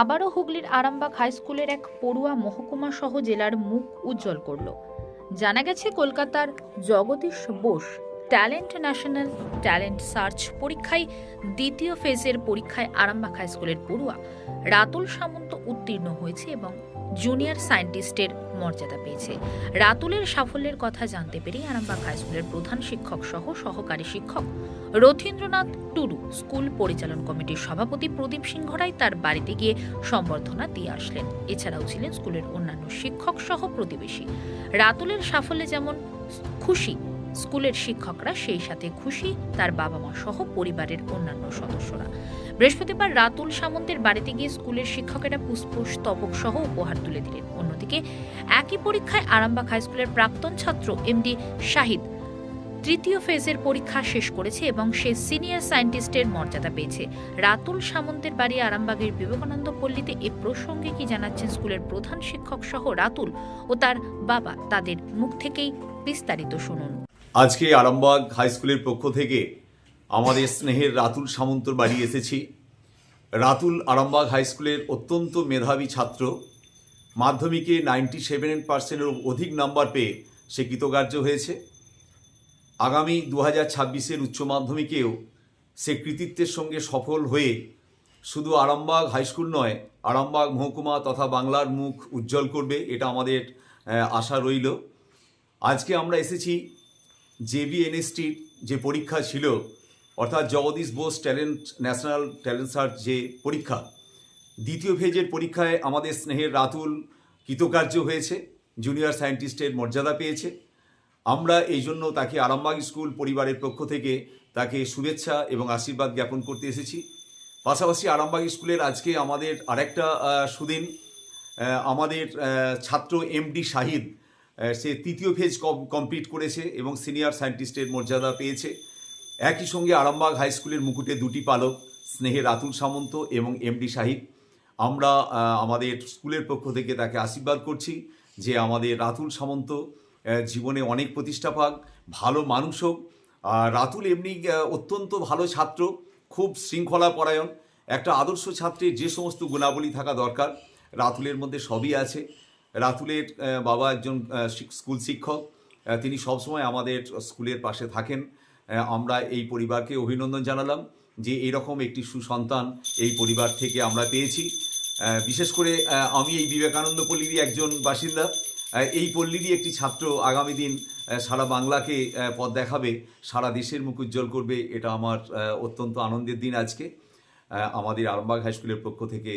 আবারও হুগলির আরামবাগ হাই স্কুলের এক পড়ুয়া মহকুমা সহ জেলার মুখ উজ্জ্বল করল। জানা গেছে, কলকাতার Jagadish Bose talent national talent search পরীক্ষায় দ্বিতীয় ফেজের পরীক্ষায় আরামবাগ হাই স্কুলের পড়ুয়া রাতুল সামন্ত উত্তীর্ণ হয়েছে এবং জুনিয়র সায়েন্টিস্টের মর্যাদা পেয়েছে। রাতুলের সাফল্যের কথা জানতে পেরে আরামবাগ হাই স্কুলের প্রধান শিক্ষক সহ সহকারী শিক্ষক রথীন্দ্রনাথ টুডু স্কুল পরিচালন কমিটির সভাপতি প্রদীপ সিংহ রায় তার বাড়িতে গিয়ে সম্বর্ধনা দিয়ে আসলেন। এছাড়াও ছিলেন স্কুলের অন্যান্য শিক্ষক সহ প্রতিবেশী। রাতুলের সাফল্যে যেমন খুশি স্কুলের শিক্ষকরা সেই সাথে খুশি, তার বাবা মা সহ পরিবারের অন্যান্য সদস্যরা। বৃহস্পতিবার রাতুল সামন্তের বাড়িতে গিয়ে স্কুলের শিক্ষকেরা পুষ্পস্তবক সহ উপহার তুলে দিলেন। অন্যদিকে, একই পরীক্ষায় আরামবাগ হাই স্কুলের প্রাক্তন ছাত্র এমডি শাহিদ তৃতীয় ফেজের পরীক্ষা শেষ করেছে এবং সে সিনিয়র সায়েন্টিস্টের মর্যাদা পেয়েছে। রাতুল সামন্তের বাড়ি আরামবাগের বিবেকানন্দ পল্লীতে এ প্রসঙ্গে কি জানাচ্ছেন স্কুলের প্রধান শিক্ষক সহ রাতুল ও তার বাবা, তাদের মুখ থেকেই বিস্তারিত শুনুন। আজকে আরামবাগ হাই স্কুলের পক্ষ থেকে আমাদের স্নেহের রাতুল সামন্তর বাড়ি এসেছি। রাতুল আরামবাগ হাই স্কুলের অত্যন্ত মেধাবী ছাত্র। মাধ্যমিকে নাইনটি সেভেন পার্সেন্টের অধিক নাম্বার পেয়ে সে কৃতকার্য হয়েছে। আগামী দু হাজার ছাব্বিশের উচ্চ মাধ্যমিকেও সে কৃতিত্বের সঙ্গে সফল হয়ে শুধু আরামবাগ হাই স্কুল নয়, আরামবাগ মহকুমা তথা বাংলার মুখ উজ্জ্বল করবে, এটা আমাদের আশা রইল। আজকে আমরা এসেছি জেবিএনএসটির যে পরীক্ষা ছিল, অর্থাৎ Jagadish Bose talent, national talent search যে পরীক্ষা, দ্বিতীয় ফেজের পরীক্ষায় আমাদের স্নেহের রাতুল কৃতকার্য হয়েছে, জুনিয়র সায়েন্টিস্টের মর্যাদা পেয়েছে। আমরা এই জন্য তাকে আরামবাগ স্কুল পরিবারের পক্ষ থেকে তাকে শুভেচ্ছা এবং আশীর্বাদ জ্ঞাপন করতে এসেছি। পাশাপাশি আরামবাগ স্কুলের আজকে আমাদের আরেকটা সুদিন আমাদের ছাত্র এমডি শাহিদ সে তৃতীয় ফেজ কমপ্লিট করেছে এবং সিনিয়র সায়েন্টিস্টের মর্যাদা পেয়েছে। একই সঙ্গে আরামবাগ হাই স্কুলের মুকুটে দুটি পালক, স্নেহের রাতুল সামন্ত এবং এমডি শাহিদ। আমরা আমাদের স্কুলের পক্ষ থেকে তাকে আশীর্বাদ করছি যে আমাদের রাতুল সামন্ত জীবনে অনেক প্রতিষ্ঠা পাক, ভালো মানুষ হোক। আর রাতুল এমনি অত্যন্ত ভালো ছাত্র, খুব শৃঙ্খলা পরায়ণ একটা আদর্শ ছাত্রের যে সমস্ত গুণাবলী থাকা দরকার, রাতুলের মধ্যে সবই আছে। রাতুলের বাবা একজন স্কুল শিক্ষক। তিনি সবসময় আমাদের স্কুলের পাশে থাকেন। আমরা এই পরিবারকে অভিনন্দন জানালাম যে এরকম একটি সুসন্তান এই পরিবার থেকে আমরা পেয়েছি। বিশেষ করে আমি এই বিবেকানন্দ পল্লীরই একজন বাসিন্দা। এই পল্লীরই একটি ছাত্র আগামী দিন সারা বাংলাকে পথ দেখাবে, সারা দেশের মুখ উজ্জ্বল করবে। এটা আমার অত্যন্ত আনন্দের দিন আজকে। আমাদের আরামবাগ হাই স্কুলের পক্ষ থেকে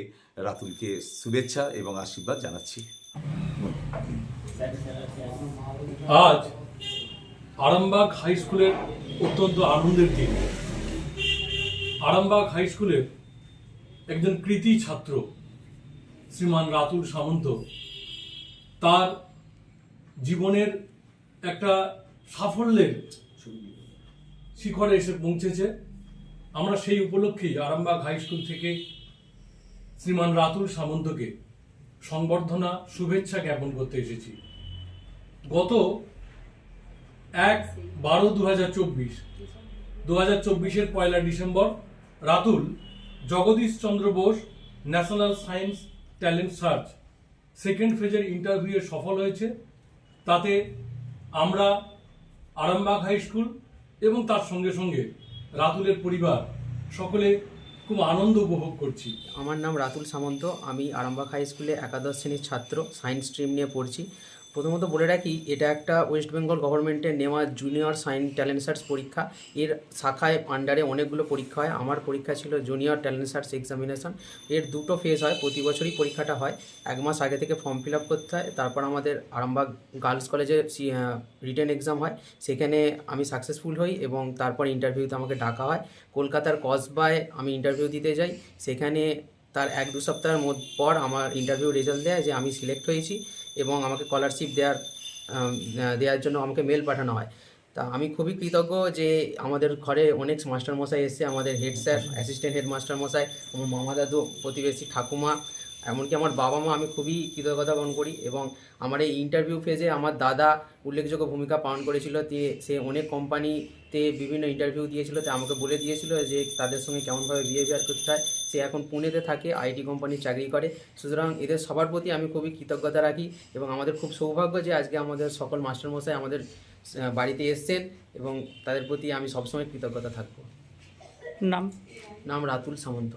রাতুলকে শুভেচ্ছা এবং আশীর্বাদ জানাচ্ছি। আজ আরামবাগ হাই স্কুলের অত্যন্ত আনন্দের দিন। আরামবাগ হাই স্কুলের একজন কৃতি ছাত্র, শ্রীমান রাতুল সামন্ত, তার জীবনের একটা সাফল্যের শিখরে এসে পৌঁছেছে। আমরা সেই উপলক্ষেই আরামবাগ হাই স্কুল থেকে শ্রীমান রাতুল সামন্তকে সংবর্ধনা, শুভেচ্ছা জ্ঞাপন করতে এসেছি। গত এক বারো দু হাজার চব্বিশ দু হাজার চব্বিশের পয়লা December, Ratul Jagadish Chandra Bose, national science talent search second ফেজের ইন্টারভিউয়ে সফল হয়েছে। তাতে আমরা আরামবাগ হাই স্কুল এবং তার সঙ্গে সঙ্গে রাতুলের পরিবার সকলে খুব আনন্দ উপভোগ করছি। আমার নাম রাতুল সামন্ত, আমি আরামবাগ হাই স্কুলে একাদশ শ্রেণির ছাত্র, সায়েন্স স্ট্রিম নিয়ে পড়ছি। প্রথমত বলে রাখি, এটা একটা ওয়েস্ট বেঙ্গল গভর্নমেন্টের নেওয়া জুনিয়র সায়েন্স ট্যালেন্ট সার্চ পরীক্ষা। এর শাখায় আন্ডারে অনেকগুলো পরীক্ষা হয়। আমার পরীক্ষা ছিল জুনিয়র ট্যালেন্ট সার্চ এক্সামিনেশন এর দুটো ফেজ হয়। প্রতি বছরই পরীক্ষাটা হয়। এক মাস আগে থেকে ফর্ম ফিল আপ করতে হয়। তারপর আমাদের আরামবাগ গার্লস কলেজে রিটার্ন এক্সাম হয়। সেখানে আমি সাকসেসফুল হই এবং তারপর ইন্টারভিউতে আমাকে ডাকা হয়। কলকাতার কসবায় আমি ইন্টারভিউ দিতে যাই। সেখানে তার এক দু সপ্তাহের পর আমার ইন্টারভিউ রেজাল্ট দেয় যে আমি সিলেক্ট হয়েছি। এবং আমাকে স্কলারশিপ দেওয়ার দেওয়ার জন্য আমাকে মেল পাঠানো হয়। তা আমি খুবই কৃতজ্ঞ যে আমাদের ঘরে অনেক মাস্টারমশাই এসে আমাদের হেড স্যার অ্যাসিস্ট্যান্ট হেড মাস্টারমশাই আমার মামা দাদু প্রতিবেশী ঠাকুমা এমনকি আমার বাবা মা আমি খুবই কৃতজ্ঞতা পালন করি এবং আমার এই ইন্টারভিউ ফেজে আমার দাদা উল্লেখযোগ্য ভূমিকা পালন করেছিল। সে অনেক কোম্পানিতে বিভিন্ন ইন্টারভিউ দিয়েছিল তা আমাকে বলে দিয়েছিল যে তাদের সঙ্গে কেমনভাবে বিহেভিয়ার করতে হয়। সে এখন পুনেতে থাকে আইটি কোম্পানির চাকরি করে। সুতরাং এদের সবার প্রতি আমি খুবই কৃতজ্ঞতা রাখি এবং আমাদের খুব সৌভাগ্য যে আজকে আমাদের সকল মাস্টারমশাই আমাদের বাড়িতে এসছেন এবং তাদের প্রতি আমি সবসময় কৃতজ্ঞতা থাকব। নাম? নাম রাতুল সামন্ত।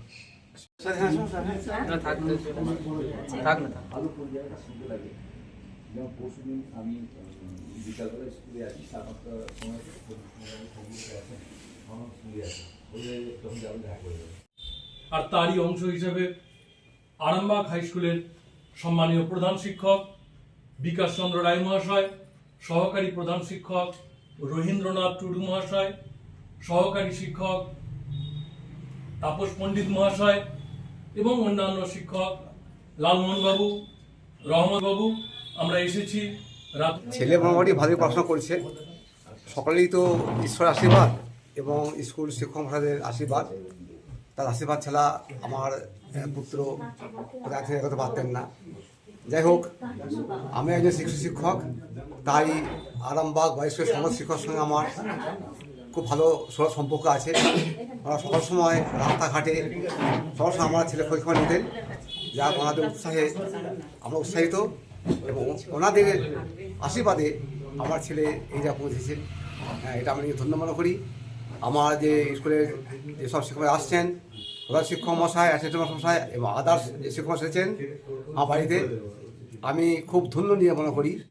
আর তারই অংশ হিসেবে আরামবাগ হাই স্কুলের সম্মানীয় প্রধান শিক্ষক বিকাশ চন্দ্র রায় মহাশয় সহকারী প্রধান শিক্ষক রহীন্দ্রনাথ টুডু মহাশয়, সহকারী শিক্ষক তাপস পণ্ডিত মহাশয় এবং অন্যান্য শিক্ষক লালমোহন বাবু রহমত বাবু আমরা এসেছি ছেলে মোটামুটি ভালোই পড়াশোনা করছে। সকলেই তো ঈশ্বরের আশীর্বাদ এবং স্কুল শিক্ষক মহাশয়দের আশীর্বাদ। তার আশীর্বাদ ছাড়া আমার পুত্র কোথায় পারতেন না। যাই হোক, আমি একজন শিশু শিক্ষক, তাই আরামবাগ বয়স্ক সমাজ শিক্ষকের সঙ্গে আমার। খুব ভালো সরল সম্পর্ক আছে। আমরা সকল সময় রাস্তাঘাটে সবার সময় আমার ছেলে খোঁজ খবর নিতেন যা ওনাদের উৎসাহে আমরা উৎসাহিত এবং ওনাদের আশীর্বাদে আমার ছেলে এই যা পৌঁছেছে। হ্যাঁ, এটা আমি ধন্য মনে করি। আমার যে স্কুলের যেসব শিক্ষকরা আসছেন প্রধান শিক্ষক মশাই অ্যাসিস্ট্যান্ট মশাই এবং আদার্স যে শিক্ষক এসেছেন আমার বাড়িতে আমি খুব ধন্য নিয়ে মনে করি।